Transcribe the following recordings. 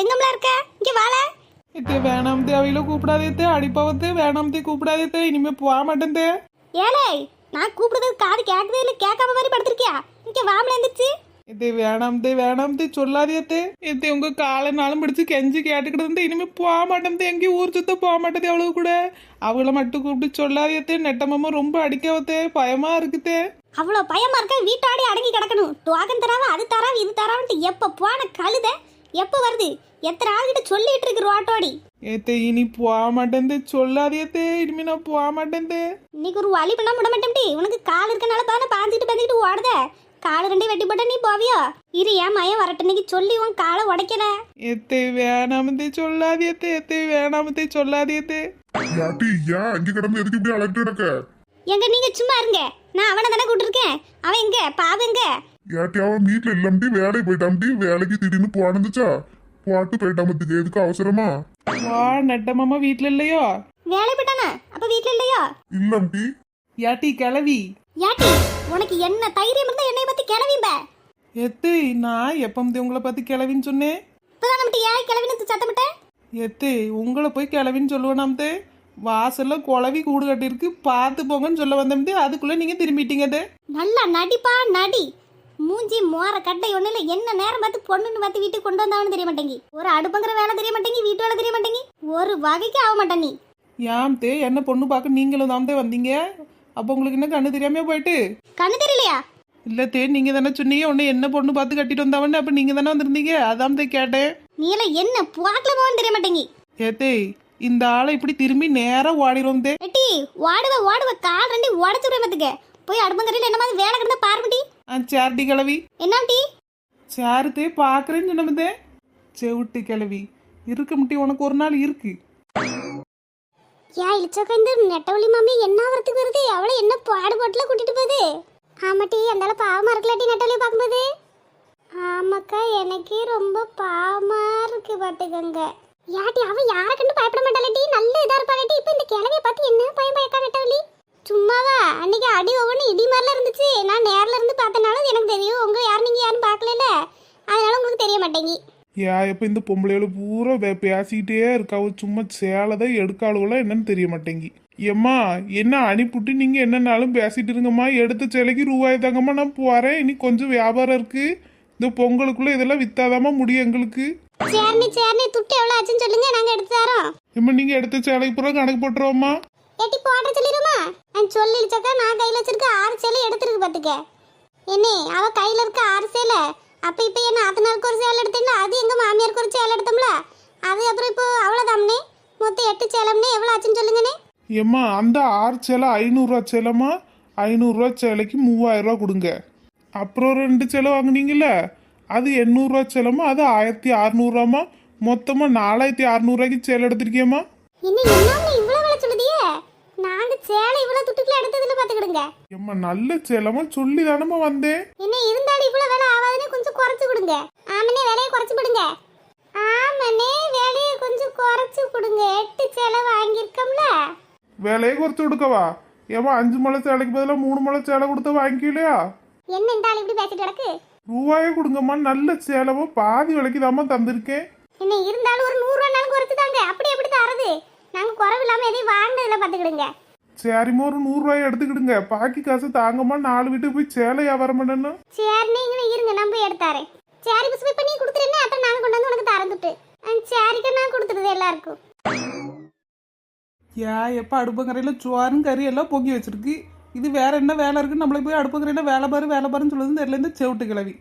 எங்கம்ல இருக்க? இங்க வாழ இத்தே வேணாம் தே அவையில கூப்பிடாதே தே அடிப்பாவத்தே வேணாம் தே கூப்பிடாதே தே இனிமே போக மாட்டேன் தே. ஏலே நான் கூப்பிடுறது காது கேட்கவே இல்லை கேட்காம மாதிரி படுத்திருக்கியா? இங்க வாமல இருந்துச்சு இது வேணாம் தே வேணாம் தே சொல்லாதே இது உங்க காலை நாளும் பிடிச்சு கெஞ்சி கேட்டுக்கிட்டு இருந்து இனிமே போக மாட்டேன் எங்கேயும் ஊர் சுத்த போக மாட்டேது அவ்வளவு கூட. அவளை மட்டும் கூப்பிட்டு சொல்லாதே நெட்டமாமா ரொம்ப அடிக்கவத்தே பயமா இருக்குதே அவ்வளோ பயமா இருக்க? வீட்டாடி அடங்கி கிடக்கணும். டோக்கன் தராவ அது தராவ இது தராவன்ட்டு எப்போ போன கழுதை எப்போ வருது? எத்தனை ஆள்கிட்ட சொல்லிட்டு இருக்கு ரோட்டோடி ஏத்தே இனி போக மாட்டேன் சொல்லாதே இனிமே நான் போக மாட்டேன் இன்னைக்கு ஒரு வழி பண்ண விட மாட்டேன்டி. உனக்கு கால் இருக்கனால தானே பாஞ்சிட்டு பாஞ்சிட்டு ஓடுத. கால் ரெண்டையும் வெட்டி போட்டா நீ போவியோ? இரு ஏன் மயம் வரட்டு. இன்னைக்கு சொல்லி உன் காலை உடைக்கல. எத்தே வேணாமத்தே சொல்லாதே எத்தே வேணாமத்தே சொல்லாதே யாட்டி ஏன் அங்க கிடந்து எதுக்கு இப்படி அலட்டு கிடக்க? எங்க நீங்க சும்மா இருங்க. நான் அவனை தானே கூட்டிருக்கேன். அவன் எங்க? பாவு எங்க? யாட்டி அவன் வீட்டுல இல்லாமட்டி வேலைக்கு போயிட்டாமட்டி வேலைக்கு திடீர்னு போனந்துச்சா? போட்டு போயிட்டாமத்துக்கு எதுக்கு அவசரமா? வா நெட்டமாமா வீட்ல இல்லையோ? வேலை போட்டானா அப்ப வீட்ல இல்லையா? இல்லம்டி. யாட்டி கிளவி. யாட்டி உனக்கு என்ன தைரியம் இருந்தா என்னைய பத்தி கிளவிம்ப எத்தே நான் எப்போ உங்களை பார்த்து கிளவின்னு சொன்னேன்? இப்பதான் ஏன் கிளவினு சத்தமிட்ட எத்தே உங்களை போய் கிளவின்னு சொல்லுவேனாம்தே. வாசல்ல குழவி கூடு கட்டியிருக்கு பார்த்து போங்கன்னு சொல்ல வந்தோம்தே அதுக்குள்ள நீங்க திரும்பிட்டீங்கதே. நல்லா நடிப்பா நடி. மூஞ்சி மோர கட்டை ஒண்ணுல என்ன நேரம் பார்த்து பொண்ணுன்னு பார்த்து வீட்டுக்கு கொண்டு வந்தாவன்னு தெரிய மாட்டேங்கி. ஒரு அடுப்புங்கிற வேலை தெரிய மாட்டேங்கி வீட்டு வேலை தெரிய மாட்டேங்கி. ஒரு வகைக்கு ஆக மாட்டேன் நீ. ஏம்தே என்ன பொண்ணு பார்க்க நீங்களும் தாம்தே வந்தீங்க? அப்போ உங்களுக்கு என்ன கண்ணு தெரியாம போயிட்டு? கண்ணு தெரியலையா? இல்ல தே நீங்க தானே சொன்னீங்க உன்னை என்ன பொண்ணு பார்த்து கட்டிட்டு வந்தாவன்னு அப்ப நீங்க தானே வந்திருந்தீங்க? அதாம்தே கேட்டேன். நீ எல்லாம் என்ன பாக்கல போவன்னு தெரிய மாட்டேங்கி. ஏத்தே இந்த ஆளை இப்படி திரும்பி நேரா ஓடிரும் தே. வெட்டி ஓடுவ ஓடுவ கால் ரெண்டி உடச்சு விட மாத்துக்க போய் அடுப்பங்கரையில் என்ன மாதிரி வேலை கிடந்தா பாருமட்டி ஆ சேரடி கிளவி என்னாம்டி சேருதே பாக்குறேன்னு சொன்னதே செவிட்டு கிளவி இருக்க முட்டி உனக்கு ஒரு நாள் இருக்கு. யா இளிச்சக்கா இந்த நெட்டவழி மாமி என்ன வரத்துக்கு வருது? அவளை என்ன பாடுபாட்டுல கூட்டிட்டு போகுது? ஆமாட்டி அந்தால பாவமா இருக்கலாட்டி நெட்டவழி பார்க்கும்போது. ஆமாக்கா எனக்கே ரொம்ப பாவமா இருக்கு பாத்துக்கங்க. யாட்டி அவ யார கண்டு பயப்பட மாட்டாளட்டி? நல்ல இதா இருப்பாளட்டி. இப்ப இந்த கிழவிய பார்த்து என்ன பயம் பயக்கா நெட்டவழி அடி ஒவ்வொன்று இடி மாதிரிலாம் இருந்துச்சு. நான் நேர்ல இருந்து பார்த்தனாலும் எனக்கு தெரியும். உங்க யாரும் நீங்க யாரும் பார்க்கல அதனால உங்களுக்கு தெரிய மாட்டேங்கி. யா எப்ப இந்த பொம்பளைகளை பூரா பேசிக்கிட்டே இருக்காவ சும்மா சேலதை எடுக்காளுவலாம் என்னன்னு தெரிய மாட்டேங்கி. ஏம்மா என்ன அனுப்பிவிட்டு நீங்க என்னன்னாலும் பேசிட்டு இருங்கம்மா. எடுத்த சேலைக்கு ரூபாய் தாங்கம்மா. நான் போறேன். இனி கொஞ்சம் வியாபாரம் இருக்கு. இந்த பொங்கலுக்குள்ள இதெல்லாம் வித்தாதாம்மா முடியும் எங்களுக்கு. சேர்னி சேர்னி துட்டு எவ்வளோ ஆச்சுன்னு சொல்லுங்க. நாங்க எடுத்து தரோம். ஏம்மா நீங்க எடுத்த சேலைக்கு பூரா கணக்கு போட்டுருவோம்மா. எட்டி போடுற சொல்லிடுமா? நான் சொல்லிடுச்சக்கா நான் கையில் வச்சிருக்க ஆறு சேலை எடுத்துருக்கு பார்த்துக்க என்ன அவ கையில் இருக்க ஆறு சேலை. அப்போ இப்போ என்ன அதனாருக்கு ஒரு சேலை எடுத்தேன்னா அது எங்கள் மாமியாருக்கு ஒரு சேலை எடுத்தோம்ல? அது அப்புறம் இப்போ அவ்வளோதாம்னே மொத்தம் எட்டு சேலம்னே எவ்வளோ ஆச்சுன்னு சொல்லுங்கண்ணே. ஏம்மா அந்த ஆறு சேலை ஐநூறுரூவா சேலைம்மா. ஐநூறுரூவா சேலைக்கு மூவாயிரம் ரூபா கொடுங்க. அப்புறம் ரெண்டு சேலை வாங்குனீங்கல்ல? அது எண்ணூறுரூவா சேலைம்மா அது ஆயிரத்தி அறநூறுவாம்மா. மொத்தமாக நாலாயிரத்தி அறநூறுவாய்க்கு சேலை எடுத்திருக்கியம்மா. என்ன நாங்கள் சேலை இவ்வளோ துட்டுக்குள்ள எடுத்ததில்ல பார்த்துக்கிடுங்க ஏம்மா நல்ல சேலைம்மா சொல்லி தானம்மா வந்தேன். என்ன இருந்தாலும் இவ்வளோ விலை ஆகாதுன்னு கொஞ்சம் குறைச்சு கொடுங்க. ஆமனே விலையை குறைச்சு கொடுங்க. ஆமனே விலையை கொஞ்சம் குறைச்சு கொடுங்க. எட்டு சேலை வாங்கியிருக்கோம்ல. விலையை குறைச்சி கொடுக்கவா? ஏம்மா அஞ்சு முளை சேலைக்கு பதிலாக மூணு முளை சேலை கொடுத்தா வாங்கிக்கலையா? என்ன இந்த ஆள் இப்படி பேசிட்டு கிடக்கு. ரூபாயே கொடுங்கம்மா நல்ல சேலைமா பாதி விலைக்கு தாம்மா தந்திருக்கேன். என்ன இருந்தாலும் ஒரு நூறு ரூபாய்னாலும் குறைச்சு தாங்க அப்படி எப்படி தரது? நாங்க குறைவு இல்லாம எதையும் வாங்கினதுல பாத்துக்கிடுங்க. சரிம்மா ஒரு நூறுரூவாயை எடுத்துக்கிடுங்க. பாக்கி காசு தாங்கம்மா நாலு வீட்டுக்கு போய் சேலை வியாபாரம் பண்ணணும். சரி நீங்க இருங்க நான் போய் எடுத்தாரேன் சரி பஸ் போய் பண்ணி கொடுத்துருந்தேன் அப்புறம் நாங்க கொண்டு வந்து உனக்கு தரந்துட்டு சரிக்கா நான் கொடுத்துருது எல்லாருக்கும். யா எப்போ அடுப்பங்கரையில் சோறும் கறி எல்லாம் பொங்கி வச்சிருக்கு. இது வேற என்ன வேலை இருக்குன்னு நம்மளை போய் அடுப்பங்கரையில் வேலை பாரு வேலை பாருன்னு சொல்லுது தெரியல இந்த செவிட்டு கிளவி.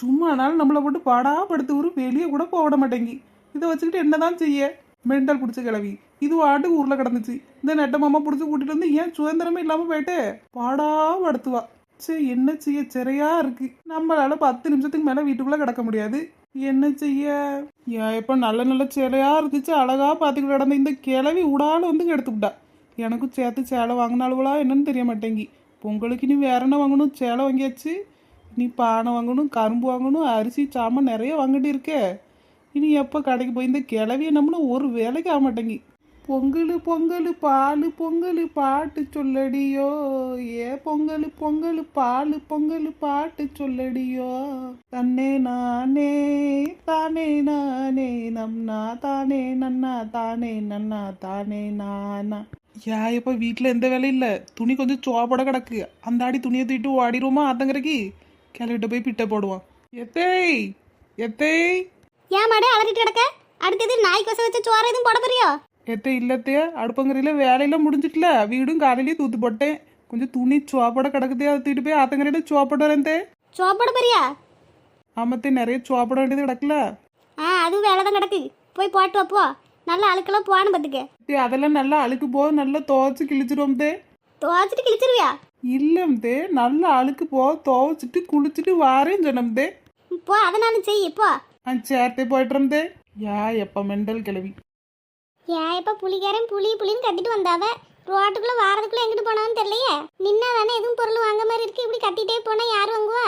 சும்மா நாள் நம்மளை போட்டு பாடா படுத்து ஊர் வெளியே கூட போக விட மாட்டேங்கி. இதை வச்சுக்கிட்டு என்னதான் செய்ய? மெண்டல் பிடிச்ச கிளவி. இது வாட்டு ஊரில் கிடந்துச்சு. இந்த நெட்ட மாமா பிடிச்சி கூட்டிட்டு வந்து ஏன் சுதந்திரமே இல்லாமல் போயிட்டு? பாடா படுத்துவா. சே என்ன செய்ய? சிறையா இருக்கு. நம்மளால பத்து நிமிஷத்துக்கு மேல வீட்டுக்குள்ள கிடக்க முடியாது. என்ன செய்ய? ஏன் இப்ப நல்ல நல்ல சேலையா இருந்துச்சு அழகா பாத்துக்கிட்டு கிடந்த இந்த கிளவி உடால வந்து எடுத்துக்கிட்டா எனக்கும் சேர்த்து சேலை வாங்கினாலுவளா என்னன்னு தெரிய மாட்டேங்கி. பொங்கலுக்கு நீ வேற என்ன வாங்கணும்? சேலை வாங்கியாச்சு. நீ பானை வாங்கணும் கரும்பு வாங்கணும் அரிசி சாமான் நிறைய வாங்கிட்டு இருக்கே. இனி எப்போ கடைக்கு போய் இந்த கிளவியை நம்மளும் ஒரு வேலைக்கு ஆக மாட்டேங்கி. பொங்கலு பொங்கலு பாலு பொங்கலு பாட்டு சொல்லடியோ. ஏ பொங்கலு பொங்கலு பாலு பொங்கலு பாட்டு சொல்லடியோ. தன்னே நானே தானே நானே நம்னா தானே நன்னா தானே நன்னா தானே நானா. யா இப்ப வீட்டுல எந்த வேலையும் இல்ல. துணி கொஞ்சம் சோப்பட கிடக்கு. அந்த ஆடி துணியை தூக்கிட்டு ஓடிடுவோமா? ஆத்தங்கரைக்கு கிளவிட்ட போய் பிட்டை போடுவான். எத்தேய் எத்தேய் ஏன் மாடே அலறிட்டு கிடக்க? அடுத்தது நாய் கொச வச்ச சோறு எதுவும் போட போறியோ? எத்த இல்லத்தே அடுப்பங்கரையில வேலையெல்லாம் முடிஞ்சிட்டல. வீடும் காலையிலேயே தூத்து போட்டேன். கொஞ்சம் துணி சோப்பட கிடக்குதே அதை தூக்கிட்டு போய் ஆத்தங்கரையில சோப்பட வரேன் சோறு போட போறியா? ஆமத்தே நிறைய சோப்பட வேண்டியது கிடக்கல. ஆ அதுவும் வேலை தான் கிடக்கு. போய் போட்டு வப்போ நல்ல அழுக்கெல்லாம் போன பார்த்துக்க அதெல்லாம் நல்லா அழுக்கு போக நல்லா துவைச்சு கிழிச்சிரும் தே துவைச்சிட்டு கிழிச்சிருவியா? இல்லம் தே நல்லா அழுக்கு போக துவைச்சிட்டு குளிச்சுட்டு வாரேன் சொன்னம் தே போ அதை நானும் செய் போ. ஆ சேர்த்தே போயிட்டுறோம் தே யா எப்ப மெண்டல் கிளவி. ஏன் இப்ப புலிக்காரன் புலி புலின்னு கத்திட்டு வந்தாவ? ரோட்டுக்குள்ள வாரதுக்குள்ள எங்கிட்டு போனான்னு தெரியலையே? நின்னா தானே எதுவும் பொருள் வாங்க மாதிரி இருக்கு. இப்படி கத்திட்டே போனா யார் வாங்குவா?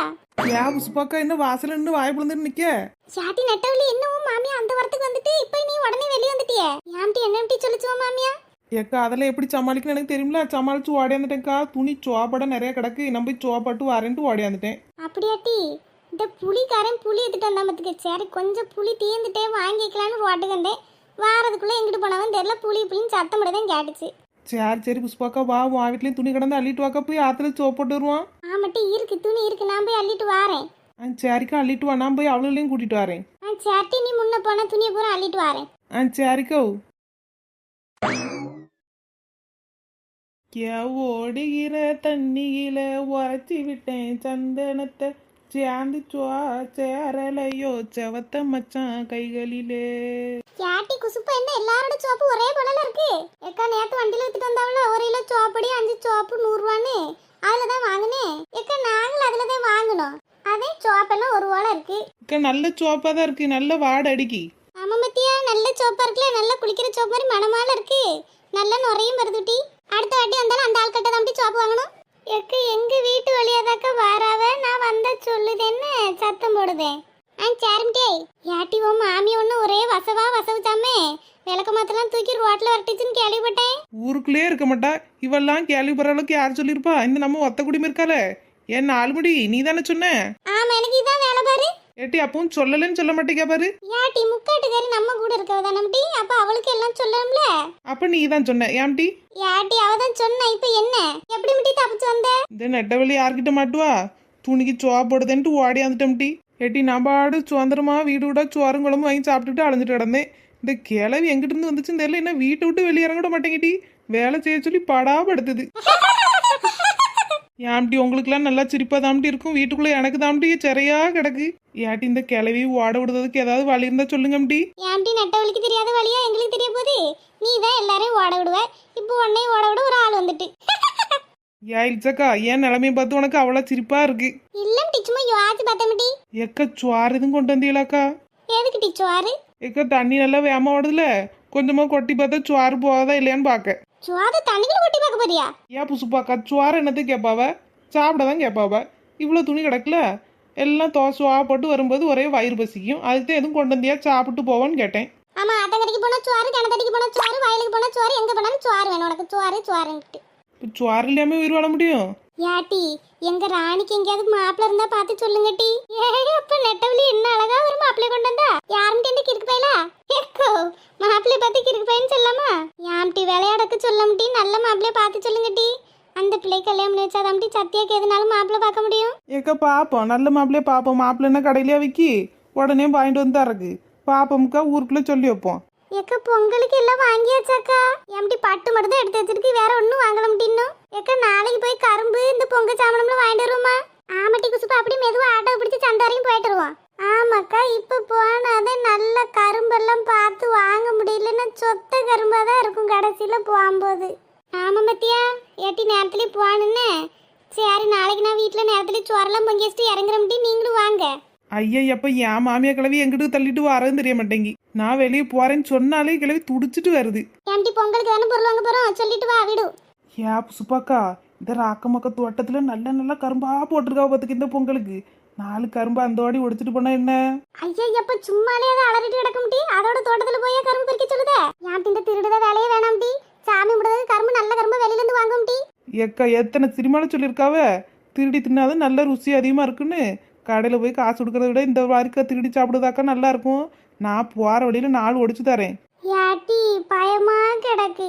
யா புஷ்பாக்கா என்ன வாசல்ல நின்று வாய் பிளந்துட்டு நிக்க? சாட்டி நெட்டவள்ளி என்னவும் மாமியா அந்த வரத்துக்கு வந்துட்டு இப்ப நீ உடனே வெளியே வந்துட்டியே? ஏன்ட்டி என்ன சொல்லிச்சுவா மாமியா? ஏக்கா அதெல்லாம் எப்படி சமாளிக்கணும் எனக்கு தெரியுமில. சமாளிச்சு ஓடியாந்துட்டேன்க்கா துணி சோப்பட நிறைய கிடக்கு. நான் போய் சோப்பட்டு வரேன்ட்டு ஓடியாந்துட்டேன் அப்படியாட்டி? இந்த புலிக்காரன் புளி எடுத்துட்டு வந்தா பத்துக்கு. சரி கொஞ்சம் புளி தீர்ந்துட்டே வாங்கிக்கலான்னு ரோட்டுக்கு வந்தேன். வாரதுக்குள்ள எங்கிட்டு போனவன் தெரியல. புளி புளின்னு சத்தம் மட்டும் கேட்டுச்சு. சரி சரி புஷ்பாக்கா வா உன் வீட்லயும் துணி கிடந்து அள்ளிட்டு வாக்கா. போய் ஆத்துல சோப் போட்டு வருவான். ஆமாட்டி இருக்கு. துணி இருக்கு. நான் போய் அள்ளிட்டு வாரேன். ஆ சரிக்கா அள்ளிட்டு வா. நான் போய் அவளையும் கூட்டிட்டு வரேன். ஆ சாட்டி நீ முன்ன போனா துணியை பூரா அள்ளிட்டு வாரேன். ஆ சரிக்கோ. ஓடுகிற தண்ணியில உரைச்சி விட்டேன். சந்தனத்தை சேர்ந்து சுவா சேரலையோ செவத்த மச்சான் கைகளிலே. சாட்டி குசுப்பா என்ன? எல்லாரோட சோப்பு ஒரே போல இருக்கு. எக்கா நேத்து வண்டியில வித்துட்டு வந்தாவல ஒரு கிலோ சோப்படி அஞ்சு சோப்பு நூறுரூவான்னு அதுல தான் வாங்கினேன். எக்கா நாங்களும் அதுல தான் வாங்கினோம். அதே சோப்பெல்லாம் ஒரு போல இருக்கு. அக்கா நல்ல சோப்பா தான் இருக்கு. நல்ல வாடை அடிக்கி. ஆமா மத்தியா நல்ல சோப்பா இருக்குல்ல? நல்லா குளிக்கிற சோப்பு மாதிரி மனமால இருக்கு. நல்ல நுரையும் வருதுட்டி அடுத்த வாட்டி வந்தாலும் அந்த ஆள் கிட்ட தான் சோப்பு வாங்கணும். எக்கு எங்க வீட்டு வழியாதாக்க வாராவ? நான் வந்த சொல்லுதேன்னு சத்தம் போடுதேன். ஆ சரிம்டே யாட்டி உன் மாமி ஒன்று ஒரே வசவா வசவுச்சாமே விளக்க மாத்தெல்லாம் தூக்கி ரோட்ல வரட்டுச்சுன்னு கேள்விப்பட்டேன். ஊருக்குள்ளே இருக்க மாட்டா. இவெல்லாம் கேள்விப்படுற அளவுக்கு யார் சொல்லியிருப்பா? இந்த நம்ம ஒத்த குடிமை இருக்கால ஏன் நாலு முடி நீ தானே சொன்ன? ஆமா எனக்கு இதான் வேலை பாரு. ஏட்டி அப்பவும் சொல்லலன்னு சொல்ல மாட்டேங்க பாரு. யாட்டி முக்காட்டுக்காரி நம்ம கூட இருக்கவ தானம்டி அப்ப அவளுக்கு எல்லாம் சொல்லணும்ல. அப்ப நீ தான் சொன்ன. ஏம்டி யாட்டி அவ தான் சொன்னா இப்ப என்ன? எப்படி முட்டி தப்பிச்சு வந்த? இந்த நெட்ட வெளி யார்கிட்ட மாட்டுவா? துணிக்கு சோா போடுதேன்ட்டு ஓடி வந்துட்டோம்டி ஏட்டி நான் பாடு சுதந்திரமா வீடு விட சோறும் குழம்பு வாங்கி சாப்பிட்டுட்டு அலைஞ்சிட்டு கிடந்தேன். இந்த கிளவி எங்கிட்ட இருந்து வந்துச்சுன்னு தெரியல. என்ன வீட்டை விட்டு வெளியே இறங்க விட மாட்டேங்கிட்டி வேலை செய்ய சொல்லி படாபடுத்துது ஏன்டி உங்களுக்குலாம் நல்லா சிரிப்பா தாம்டி இருக்கும். வீட்டுக்குள்ள எனக்கு தாம்டி சிறையா கிடக்கு. ஏட்டி இந்த கிளவி ஓட விடுறதுக்கு ஏதாவது வழி இருந்தா சொல்லுங்கம்டி. ஏன்டி நெட்டவழிக்கு தெரியாத வழியா எங்களுக்கு தெரிய போகுது? நீ தான் எல்லாரையும் ஓட விடுவ. இப்போ உன்னையும் ஓட விட ஒரு ஆள் வந்துட்டு. ஏன் இல்சக்கா ஏன் நிலைமைய பார்த்து உனக்கு அவ்வளோ சிரிப்பா இருக்கு. இல்லம் சும்மா யோசிச்சு பார்த்தமட்டி எக்க சுவார் எதுவும் கொண்டு வந்தீங்களாக்கா? எதுக்கு டிச்சுவாரு எக்க தண்ணி நல்லா வேமா ஓடுதுல? கொஞ்சமா கொட்டி பார்த்தா சுவாறு போகாதா இல்லையான்னு பார்க்க. சுவாத தண்ணிக்குள்ள கொட்டி பார்க்க போறியா? ஏன் புசுப்பாக்கா சுவாறு என்னத்துக்கு கேட்பாவ சாப்பிட தான் கேட்பாவ இவ்வளோ துணி கிடக்கல? எல்லாம் தோசுவா போட்டு வரும்போது ஒரே வயிறு பசிக்கும். அதுக்கு தான் எதுவும் கொண்டு வந்தியா? சாப்பிட்டு போவான்னு கேட்டேன். ஆமா அட்டங்கரைக்கு போனா சுவாரு கிணத்தடிக்கு போனா சுவாரு வயலுக்கு போனா சுவாரு எங்க போனாலும் சுவாரு வேணும். உனக்கு சுவாரு சுவாருன்ட்டு சுவாறு இல்லாமல் உயிர் வாழ முடியும்? யாட்டி எங்க ராணிக்கு எங்கேயாவது மாப்பிள்ள இருந்தா பார்த்து சொல்லுங்க டி. அப்ப நெட்டவலி என்ன அழகா ஒரு மாப்பிள்ளை கொண்டு வந்தா? யாரும் டெண்டு கிறுக்கு பையலா? ஏக்கோ மாப்பிள்ளை பார்த்து கிறுக்கு பையன் சொல்லாமா? யாம்டி விளையாடக்கு சொல்லம்டி நல்ல மாப்பிள்ளைய பார்த்து சொல்லுங்க டி. அந்த பிள்ளை கல்யாணம் பண்ணி வச்சாதாம்டி சத்தியாக்கு எதுனாலும் மாப்பிள்ளை பார்க்க முடியும்? ஏக்கா பார்ப்போம் நல்ல மாப்பிள்ளைய பார்ப்போம் மாப்பிள்ளைன்னா கடையிலயா விக்கி? உடனே வாங்கிட்டு வந்து தரக்கு. பாப்போம்க்கா ஊருக்குள்ளே சொல்லி வைப்போம். ஏக்கா பொங்கலுக்கு எல்லாம் வாங்கியாச்சாக்கா? எம்டி பட்டு மட்டும் தான் எடுத்து வச்சிருக்கு வேற ஒன்றும் வாங்கல முடியும் ஏக்கா நாளைக்கு போய் கரும்பு இந்த பொங்க சாமணம்ல வாங்கிட்டு வருவோமா? ஆமாட்டி குசுப்பா அப்படி மெதுவா ஆட்டோ பிடிச்சி சந்தை வரைக்கும் போயிட்டு வருவோம். ஆமாக்கா இப்போ போனாதே நல்ல கரும்பெல்லாம் பார்த்து வாங்க முடியலன்னா சொத்த கரும்பா தான் இருக்கும் கடைசியில போகும்போது. ஆமா பத்தியா ஏட்டி நேரத்துலயே போகணுன்னு சரி நாளைக்கு நான் வீட்டில் நேரத்துலயே சோரெல்லாம் பொங்கி வச்சுட்டு முடியும் நீங்களும் வாங்க. ஐயப்ப என் மாமியா கிளவி எங்கிட்டு தள்ளிட்டு வரதுன்னு தெரிய மாட்டேங்கி. நான் வெளியே போறேன்னு சொன்னாலே கிளவி துடிச்சிட்டு வருது. ஏன்டி பொங்கலுக்கு தானே பொருள் வாங்க போறோம்? சொல்லிட்டு வா வீடு. ஏ சுப்பாக்கா இந்த ராக்கமக்க தோட்டத்துல நல்ல நல்ல கரும்பா போட்டிருக்கா பார்த்துக்கு இந்த பொங்கலுக்கு. நாலு கரும்பு அந்த அந்தோடி ஒடிச்சிட்டு போனா என்ன? ஐயா எப்ப சும்மாலே அதை அலறிட்டு கிடக்க முடியும் அதோட தோட்டத்துல போய் கரும்பு பறிக்க சொல்லுதே. யான் இந்த திருடுத வேலையே வேணாம் டி. சாமி கும்பிடுறது கரும்பு நல்ல கரும்பு வெளியில இருந்து வாங்க முடி ஏக்கா எத்தனை திருமணம் சொல்லியிருக்காவ? திருடி தின்னாதான் நல்ல ருசி அதிகமா இருக்குன்னு. கடையில போய் காசு கொடுக்கறத விட இந்த வாரிக்கா திருடி சாப்பிடுதாக்கா நல்லா இருக்கும். நான் போகிற வழியில் நாலு ஒடிச்சு தரேன். யாட்டி பயமா கிடக்கு.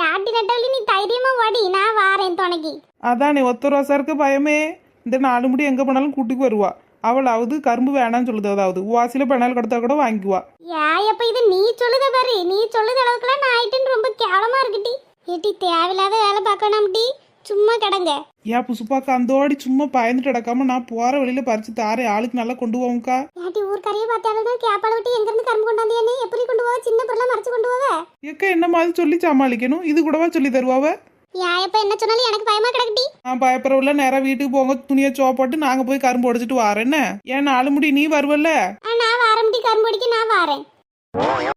யாட்டி நெட்டவழி நீ தைரியமா ஓடி நான் வாரேன் துணைக்கு. அதானே ஒத்த ரோசா இருக்க பயமே. இந்த நாலு முடி எங்கே போனாலும் கூட்டிக்கு வருவா. அவளாவது கரும்பு வேணாம்னு சொல்லுது அதாவது வாசியில் பெணால் கொடுத்தா கூட வாங்கிக்குவா. யா எப்ப இது நீ சொல்லுத பாரு. நீ சொல்லுத அளவுக்குலாம் நான் ஆயிட்டுன்னு ரொம்ப கேவலமா இருக்குடி ஏட்டி தேவையில்லாத வேலை பார்க்கணும்டி சும்மா கிடங்க. ஏன் புசுப்பாக்கா அந்தோடி சும்மா பயந்துட்டு கிடக்காம நான் போகிற வழியில் பறிச்சு தாரேன். ஆளுக்கு நல்லா கொண்டு போவோம்க்கா ஏட்டி ஊர்க்கரையை பார்த்தாலும் கேப்பால விட்டு எங்க இருந்து கரும்பு கொண்டாந்தியானே எப்படி கொண்டு போவ? சின்ன பொருளை மறைச்சு கொண்டு போவ? எக்கா என்ன மாதிரி சொல்லி சமாளிக்கணும்? இது கூடவா சொல்லி தருவாவ? யா எப்ப என்ன சொன்னாலும் எனக்கு பயமா கிடக்குடி. நான் பயப்படுறவில்ல நேராக வீட்டுக்கு போங்க துணியை சோ போட்டு நாங்கள் போய் கரும்பு உடைச்சிட்டு வரேன். என்ன? ஏன் நாலு முடி நீ வருவல்ல? நான் வாரம்டி கரும்பு அடிக்க நான் வாரேன்.